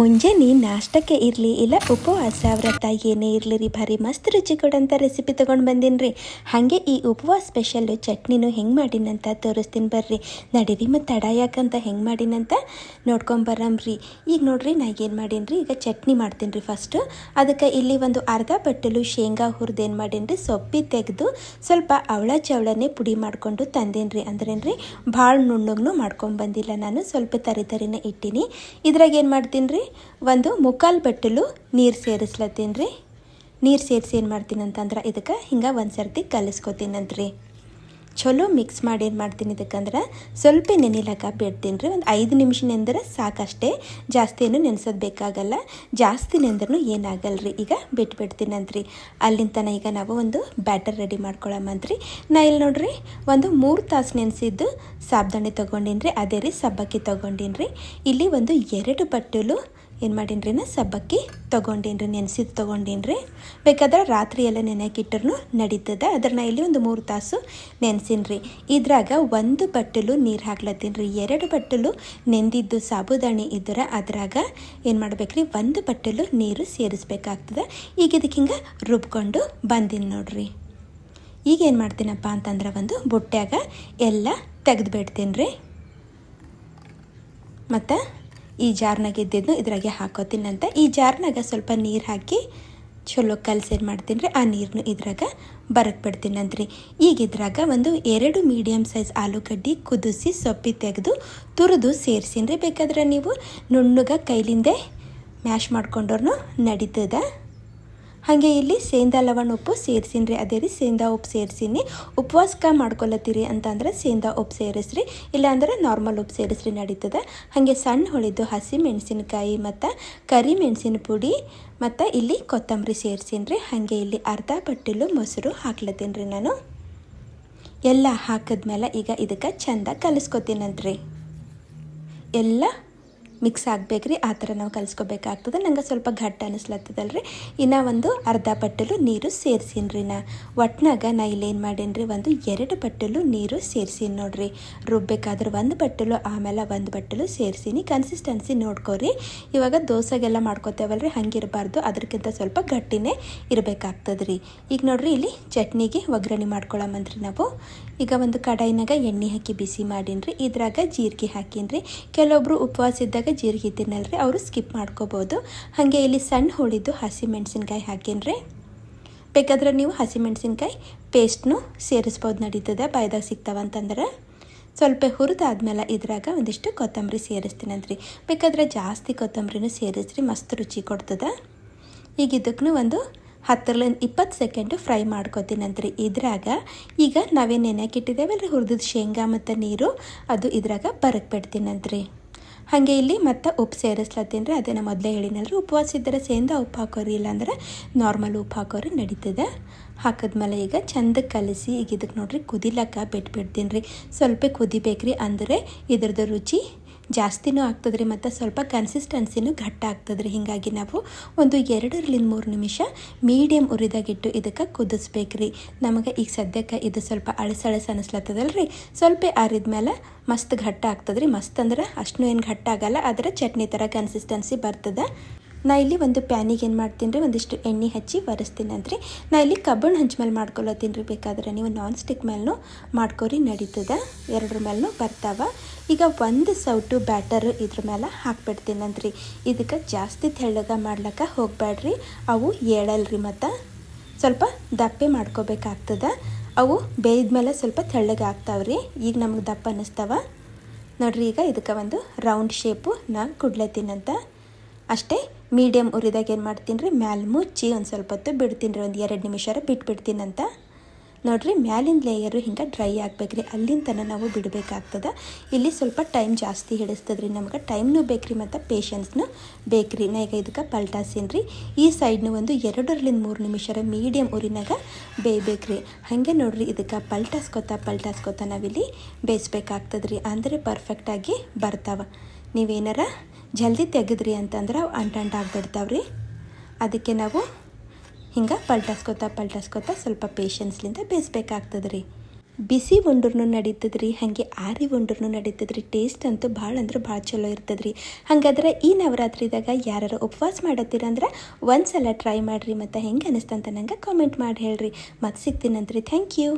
ಮುಂಜಾನೆ ನಾಷ್ಟಕ್ಕೆ ಇರಲಿ, ಇಲ್ಲ ಉಪವಾಸ, ವ್ರತ, ಏನೇ ಇರಲಿ ರೀ ಭಾರಿ ಮಸ್ತ್ ರುಚಿ ಕೊಡಂಥ ರೆಸಿಪಿ ತೊಗೊಂಡು ಬಂದೀನಿ ರೀ ಹಾಗೆ ಈ ಉಪವಾಸ ಸ್ಪೆಷಲ್ಲು ಚಟ್ನಿನೂ ಹೆಂಗೆ ಮಾಡಿನಂತ ತೋರಿಸ್ತೀನಿ ಬರ್ರಿ. ನಡೀರಿ ಮತ್ತು ತಡ ಯಾಕಂತ ಹೆಂಗೆ ಮಾಡಿನಂತ ನೋಡ್ಕೊಂಬರಮ್ರಿ ಈಗ ನೋಡ್ರಿ ನಾ ಏನು ಮಾಡೀನಿ ರೀ ಈಗ ಚಟ್ನಿ ಮಾಡ್ತೀನಿ ರೀ ಫಸ್ಟು ಅದಕ್ಕೆ ಇಲ್ಲಿ ಒಂದು ಅರ್ಧ ಬಟ್ಟಲು ಶೇಂಗಾ ಹುರಿದು ಏನು ಮಾಡೀನಿ ರೀ ಸೊಪ್ಪಿ ತೆಗೆದು ಸ್ವಲ್ಪ ಅವಳ ಚವಳನೇ ಪುಡಿ ಮಾಡಿಕೊಂಡು ತಂದೀನಿ ರೀ ಅಂದ್ರೇನು ರೀ ಭಾಳ ನುಣ್ಣಗೂ ಮಾಡ್ಕೊಂಡು ಬಂದಿಲ್ಲ. ನಾನು ಸ್ವಲ್ಪ ತರಿ ತರಿನೇ ಇಟ್ಟೀನಿ. ಇದ್ರಾಗ ಏನು ಮಾಡ್ತೀನಿ ರೀ ಒಂದು ಮುಕ್ಕಾಲು ಬಟ್ಟಲು ನೀರು ಸೇರಿಸ್ಲತ್ತೀನಿ ರೀ ನೀರು ಸೇರಿಸಿ ಏನು ಮಾಡ್ತೀನಿ ಅಂತಂದ್ರೆ ಇದಕ್ಕೆ ಹಿಂಗೆ ಒಂದು ಸರ್ತಿ ಕಲಿಸ್ಕೊತೀನಂತ್ರಿ. ಚಲೋ ಮಿಕ್ಸ್ ಮಾಡಿ ಏನು ಮಾಡ್ತೀನಿ ಇದಕ್ಕಂದ್ರೆ ಸ್ವಲ್ಪ ನೆನಿಲಕ್ಕ ಬಿಡ್ತೀನಿ ರೀ. ಒಂದು ಐದು ನಿಮಿಷ ನೆಂದ್ರೆ ಸಾಕಷ್ಟೇ. ಜಾಸ್ತಿ ಏನು ನೆನೆಸೋದು ಬೇಕಾಗಲ್ಲ. ಜಾಸ್ತಿ ನೆಂದ್ರೂ ಏನಾಗಲ್ಲ ರೀ. ಈಗ ಬಿಟ್ಬಿಡ್ತೀನಂತ್ರಿ ಅಲ್ಲಿಂತನ ಈಗ ನಾವು ಒಂದು ಬ್ಯಾಟರ್ ರೆಡಿ ಮಾಡ್ಕೊಳಮಂತ್ರಿ ನಾ ಇಲ್ಲಿ ನೋಡ್ರಿ, ಒಂದು ಮೂರು ತಾಸು ನೆನೆಸಿದ್ದು ಸಾಬ್ದಾಣಿ ತೊಗೊಂಡಿನಿ ರೀ ಅದೇ ರೀ ಸಬ್ಬಕ್ಕಿ ತೊಗೊಂಡಿನಿ ರೀ ಇಲ್ಲಿ ಒಂದು ಎರಡು ಬಟ್ಟಲು ಏನು ಮಾಡೀನಿ ನಾ? ಸಬ್ಬಕ್ಕಿ ತೊಗೊಂಡೀನಿ ರೀ ನೆನೆಸಿದ್ದು ತೊಗೊಂಡೀನಿ ರೀ ಬೇಕಾದ್ರೆ ರಾತ್ರಿ ಎಲ್ಲ ನೆನೆಯಾಕಿಟ್ರೂ ನಡೀತದೆ. ಅದ್ರನ್ನ ಇಲ್ಲಿ ಒಂದು ಮೂರು ತಾಸು ನೆನೆಸಿನ್ರಿ. ಇದ್ರಾಗ ಒಂದು ಬಟ್ಟಲು ನೀರು ಹಾಕ್ಲತ್ತೀನಿ ರೀ ಎರಡು ಬಟ್ಟಲು ನೆಂದಿದ್ದು ಸಾಬುದಾಣಿ ಇದ್ರೆ. ಅದ್ರಾಗ ಏನು ಮಾಡ್ಬೇಕ್ರಿ? ಒಂದು ಬಟ್ಟಲು ನೀರು ಸೇರಿಸ್ಬೇಕಾಗ್ತದೆ. ಈಗ ಇದಕ್ಕೆ ಹಿಂಗೆ ರುಬ್ಕೊಂಡು ಬಂದೀನಿ ನೋಡ್ರಿ. ಈಗ ಏನು ಮಾಡ್ತೀನಪ್ಪ ಅಂತಂದ್ರೆ ಒಂದು ಬುಟ್ಟ್ಯಾಗ ಎಲ್ಲ ತೆಗೆದು ಬಿಡ್ತೀನಿ ರೀ ಮತ್ತು ಈ ಜಾರ್ನಾಗ ಇದ್ದಿದ್ದು ಇದ್ರಾಗೆ ಹಾಕೋತೀನಿ ಅಂತ ಈ ಜಾರ್ನಾಗ ಸ್ವಲ್ಪ ನೀರು ಹಾಕಿ ಚಲೋ ಕಲ್ಸೇನು ಮಾಡ್ತೀನಿ ರೀ. ಆ ನೀರನ್ನು ಇದ್ರಾಗ ಬರಕ್ ಬಿಡ್ತೀನಿ ರೀ ಈಗ ಇದ್ರಾಗ ಒಂದು ಎರಡು ಮೀಡಿಯಮ್ ಸೈಜ್ ಆಲೂಗಡ್ಡಿ ಕುದಿಸಿ ಸೊಪ್ಪಿ ತೆಗೆದು ತುರಿದು ಸೇರಿಸಿನ್ರಿ. ಬೇಕಾದ್ರೆ ನೀವು ನುಣ್ಣಗೆ ಕೈಲಿಂದೆ ಮ್ಯಾಶ್ ಮಾಡ್ಕೊಂಡ್ರೂ ನಡೀತದೆ. ಹಾಗೆ ಇಲ್ಲಿ ಸೇಂದಾ ಲವಣ ಉಪ್ಪು ಸೇರಿಸಿನಿ ರೀ ಅದೇ ರೀ ಸೇಂದಾ ಉಪ್ಪು ಸೇರಿಸಿನಿ. ಉಪವಾಸಕ ಮಾಡ್ಕೊಳತ್ತೀರಿ ಅಂತಂದ್ರೆ ಸೇಂದಾ ಉಪ್ಪು ಸೇರಿಸ್ರಿ, ಇಲ್ಲಾಂದ್ರೆ ನಾರ್ಮಲ್ ಉಪ್ಪು ಸೇರಿಸ್ರಿ ನಡೀತದೆ. ಹಾಗೆ ಸಣ್ಣ ಹುಳಿದು ಹಸಿ ಮೆಣಸಿನಕಾಯಿ ಮತ್ತು ಕರಿ ಮೆಣಸಿನ ಪುಡಿ ಮತ್ತು ಇಲ್ಲಿ ಕೊತ್ತಂಬರಿ ಸೇರಿಸೀನಿ ರೀ ಹಾಗೆ ಇಲ್ಲಿ ಅರ್ಧ ಪಟ್ಟಿಲು ಮೊಸರು ಹಾಕ್ಲತ್ತೀನಿ ರೀ ನಾನು. ಎಲ್ಲ ಹಾಕಿದ್ಮೇಲೆ ಈಗ ಇದಕ್ಕೆ ಚೆಂದ ಕಲಿಸ್ಕೊತೀನಂತ್ರಿ. ಎಲ್ಲ ಮಿಕ್ಸ್ ಆಗಬೇಕ್ರಿ, ಆ ಥರ ನಾವು ಕಲಿಸ್ಕೋಬೇಕಾಗ್ತದೆ. ನಂಗೆ ಸ್ವಲ್ಪ ಘಟ್ಟ ರೀ ಇನ್ನು ಒಂದು ಅರ್ಧ ಬಟ್ಟಲು ನೀರು ಸೇರಿಸೀನಿ ರೀ ನಾ. ಒಟ್ನಾಗ ನಾ ಇಲ್ಲೇನು ಮಾಡೀನಿ ರೀ ಒಂದು ಎರಡು ಬಟ್ಟಲು ನೀರು ಸೇರ್ಸೀನಿ ನೋಡ್ರಿ. ರುಬ್ಬೇಕಾದ್ರೆ ಒಂದು ಬಟ್ಟಲು ಆಮೇಲೆ ಒಂದು ಬಟ್ಟಲು ಸೇರ್ಸೀನಿ. ಕನ್ಸಿಸ್ಟೆನ್ಸಿ ನೋಡ್ಕೊರಿ. ಇವಾಗ ದೋಸೆಗೆಲ್ಲ ಮಾಡ್ಕೋತೇವಲ್ರಿ, ಹಂಗಿರಬಾರ್ದು. ಅದಕ್ಕಿಂತ ಸ್ವಲ್ಪ ಗಟ್ಟಿನೇ ಇರಬೇಕಾಗ್ತದೆ ರೀ ಈಗ ನೋಡ್ರಿ, ಇಲ್ಲಿ ಚಟ್ನಿಗೆ ಒಗ್ಗರಣೆ ಮಾಡ್ಕೊಳಮಂದ್ರಿ ನಾವು. ಈಗ ಒಂದು ಕಡಾಯಿನಾಗ ಎಣ್ಣೆ ಹಾಕಿ ಬಿಸಿ ಮಾಡೀನಿ ರೀ ಇದ್ರಾಗ ಜೀರಿಗೆ ಹಾಕೀನಿ ರೀ ಕೆಲವೊಬ್ರು ಉಪವಾಸ ಇದ್ದಾಗ ಜೀರಿಗೆ ರೀ ಅವರು ಸ್ಕಿಪ್ ಮಾಡ್ಕೋಬೋದು. ಹಾಗೆ ಇಲ್ಲಿ ಸಣ್ಣ ಹೋಳಿದ್ದು ಹಸಿ ಮೆಣಸಿನ್ಕಾಯಿ ಹಾಕೀನಿ ರೀ. ಬೇಕಾದ್ರೆ ನೀವು ಹಸಿ ಮೆಣಸಿನ್ಕಾಯಿ ಪೇಸ್ಟ್ನು ಸೇರಿಸ್ಬೋದು ನಡೀತದೆ, ಬಾಯ್ದಾಗ ಸಿಗ್ತಾವಂತಂದ್ರೆ ಸ್ವಲ್ಪ ಹುರಿದಾದ್ಮೇಲೆ ಇದ್ರಾಗ ಒಂದಿಷ್ಟು ಕೊತ್ತಂಬರಿ ಸೇರಿಸ್ತೀನಂತ್ರಿ ಬೇಕಾದ್ರೆ ಜಾಸ್ತಿ ಕೊತ್ತಂಬರಿನೂ ಸೇರಿಸ್ರಿ, ಮಸ್ತ್ ರುಚಿ ಕೊಡ್ತದೆ. ಈಗ ಇದಕ್ಕೂ ಒಂದು ಹತ್ತರಲಿಂದ ಇಪ್ಪತ್ತು ಸೆಕೆಂಡು ಫ್ರೈ ಮಾಡ್ಕೊತೀನಂತ್ರಿ ಇದ್ರಾಗ ಈಗ ನಾವೇನು ನೆನೆಯಾಕಿಟ್ಟಿದ್ದೇವಲ್ರಿ ಹುರಿದ ಶೇಂಗಾ ಮತ್ತು ನೀರು, ಅದು ಇದ್ರಾಗ ಬರಕ್ಕೆ ಬಿಡ್ತೀನಂತ್ರಿ ಹಾಗೆ ಇಲ್ಲಿ ಮತ್ತೆ ಉಪ್ಪು ಸೇರಿಸ್ಲತ್ತೀನಿ ಅದೇ ನಾ ಮೊದಲೇ ಹೇಳಿನಲ್ರಿ ಉಪವಾಸ ಇದ್ದರೆ ಸೇಂದ ಉಪ್ಪು ಹಾಕೋರಿ ಇಲ್ಲಾಂದ್ರೆ ನಾರ್ಮಲ್ ಉಪ್ಪು ಹಾಕೋರಿ ನಡೀತದೆ. ಹಾಕಿದ್ಮೇಲೆ ಈಗ ಚಂದ ಕಲಸಿ, ಈಗ ಇದಕ್ಕೆ ನೋಡ್ರಿ ಕುದಿಲಕ್ಕ ಬಿಟ್ಬಿಡ್ತೀನಿ ರೀ. ಸ್ವಲ್ಪ ಕುದಿಬೇಕ್ರಿ ಅಂದರೆ ಇದ್ರದ್ದು ರುಚಿ ಜಾಸ್ತಿನೂ ಆಗ್ತದೆ ರೀ ಮತ್ತು ಸ್ವಲ್ಪ ಕನ್ಸಿಸ್ಟೆನ್ಸಿನೂ ಘಟ್ಟ ಆಗ್ತದೆ ರೀ ಹೀಗಾಗಿ ನಾವು ಒಂದು ಎರಡರಿಂದ ಮೂರು ನಿಮಿಷ ಮೀಡಿಯಮ್ ಉರಿದಾಗಿಟ್ಟು ಇದಕ್ಕೆ ಕುದಿಸ್ಬೇಕು ರೀ ನಮಗೆ ಈಗ ಸದ್ಯಕ್ಕೆ ಇದು ಸ್ವಲ್ಪ ಅಳಸಳಸ ರೀ ಸ್ವಲ್ಪ ಆರಿದ್ಮೇಲೆ ಮಸ್ತ್ ಘಟ್ಟ ಆಗ್ತದೆ ರೀ ಮಸ್ತ್ ಅಂದ್ರೆ ಅಷ್ಟು ಏನು ಘಟ್ಟ ಆಗಲ್ಲ ಅದರ ಚಟ್ನಿ ಥರ ಕನ್ಸಿಸ್ಟೆನ್ಸಿ ಬರ್ತದೆ. ನಾ ಇಲ್ಲಿ ಒಂದು ಪ್ಯಾನಿಗೆ ಏನು ಮಾಡ್ತೀನಿ ರೀ, ಒಂದಿಷ್ಟು ಎಣ್ಣೆ ಹಚ್ಚಿ ಒರೆಸ್ತೀನಿ ಅಂತ್ರಿ ನಾ ಇಲ್ಲಿ ಕಬ್ಬಣ ಹಂಚ್ ಮೇಲೆ ಮಾಡ್ಕೊಳತ್ತೀನಿ ರೀ, ಬೇಕಾದ್ರೆ ನೀವು ನಾನ್ ಸ್ಟಿಕ್ ಮೇಲೂ ಮಾಡ್ಕೋರಿ, ನಡೀತದೆ. ಎರಡರ ಮೇಲೂ ಬರ್ತಾವ. ಈಗ ಒಂದು ಸೌಟು ಬ್ಯಾಟರ್ ಇದ್ರ ಮೇಲೆ ಹಾಕ್ಬಿಡ್ತೀನಂತ್ರಿ ಇದಕ್ಕೆ ಜಾಸ್ತಿ ತೆಳ್ಳಗ ಮಾಡ್ಲಿಕ್ಕೆ ಹೋಗಬೇಡ್ರಿ ಅವು ಏಳಲ್ರಿ ಮತ್ತು. ಸ್ವಲ್ಪ ದಪ್ಪೆ ಮಾಡ್ಕೋಬೇಕಾಗ್ತದೆ. ಅವು ಬೇಯ್ದ್ಮೇಲೆ ಸ್ವಲ್ಪ ತೆಳ್ಳಗೆ ಆಗ್ತಾವ್ರಿ. ಈಗ ನಮಗೆ ದಪ್ಪ ಅನ್ನಿಸ್ತಾವ ನೋಡ್ರಿ, ಈಗ ಇದಕ್ಕೆ ಒಂದು ರೌಂಡ್ ಶೇಪು ನಾ ಕುಡ್ಲತ್ತೀನಂತ. ಅಷ್ಟೇ ಮೀಡಿಯಮ್ ಉರಿದಾಗ ಏನು ಮಾಡ್ತೀನಿ ರೀ, ಮ್ಯಾಲೆ ಮುಚ್ಚಿ ಒಂದು ಸ್ವಲ್ಪ ಹೊತ್ತು ಬಿಡ್ತೀನಿ ರೀ, ಒಂದು ಎರಡು ನಿಮಿಷ ಬಿಟ್ಬಿಡ್ತೀನಂತ ನೋಡಿರಿ, ಮ್ಯಾಲಿನ ಲೇಯರು ಹಿಂಗೆ ಡ್ರೈ ಆಗ್ಬೇಕ್ರಿ ಅಲ್ಲಿಂದ ತನಕ ನಾವು ಬಿಡಬೇಕಾಗ್ತದೆ. ಇಲ್ಲಿ ಸ್ವಲ್ಪ ಟೈಮ್ ಜಾಸ್ತಿ ಹಿಡಿಸ್ತದೆ ರೀ, ನಮ್ಗೆ ಟೈಮ್ನೂ ಬೇಕ್ರಿ ಮತ್ತು ಪೇಷನ್ಸ್ನೂ ಬೇಕ್ರಿ ನಾ ಈಗ ಇದಕ್ಕೆ ಪಲ್ಟಾಸೀನಿ ರೀ, ಈ ಸೈಡ್ನು ಒಂದು ಎರಡರಿಂದ ಮೂರು ನಿಮಿಷರ ಮೀಡಿಯಮ್ ಉರಿನಾಗ ಬೇಯ್ಬೇಕ್ರಿ ಹಾಗೆ ನೋಡಿರಿ, ಇದಕ್ಕೆ ಪಲ್ಟಾಸ್ಕೊತಾ ಪಲ್ಟಾಸ್ಕೊತಾ ನಾವಿಲ್ಲಿ ಬೇಯಿಸ್ಬೇಕಾಗ್ತದ್ರಿ ಅಂದರೆ ಪರ್ಫೆಕ್ಟಾಗಿ ಬರ್ತಾವ. ನೀವೇನಾರ ಜಲ್ದಿ ತೆಗೆದ್ರಿ ಅಂತಂದ್ರೆ ಅವು ಅಂಟಂಟ ಆಗ್ಬಿಡ್ತಾವ್ರಿ. ಅದಕ್ಕೆ ನಾವು ಹಿಂಗೆ ಪಲ್ಟಸ್ಕೊತಾ ಪಲ್ಟಸ್ಕೊತಾ ಸ್ವಲ್ಪ ಪೇಷನ್ಸ್ಲಿಂದ ಬೇಯಿಸ್ಬೇಕಾಗ್ತದೆ ರೀ ಬಿಸಿ ಉಂಡ್ರೂ ನಡೀತದ್ರಿ, ಹಾಗೆ ಆರಿ ಉಂಡ್ರೂ ನಡೀತದ್ರಿ. ಟೇಸ್ಟ್ ಅಂತೂ ಭಾಳ ಅಂದ್ರೆ ಭಾಳ ಚಲೋ ಇರ್ತದ್ರಿ. ಹಾಗಾದ್ರೆ ಈ ನವರಾತ್ರಿದಾಗ ಯಾರು ಉಪವಾಸ ಮಾಡತ್ತೀರ ಅಂದ್ರೆ ಒಂದ್ಸಲ ಟ್ರೈ ಮಾಡಿರಿ ಮತ್ತು ಹೆಂಗೆ ಅನಿಸ್ತಂತ ನಂಗೆ ಕಾಮೆಂಟ್ ಮಾಡಿ ಹೇಳ್ರಿ. ಮತ್ತೆ ಸಿಗ್ತೀನಂತ್ರಿ ಥ್ಯಾಂಕ್ ಯು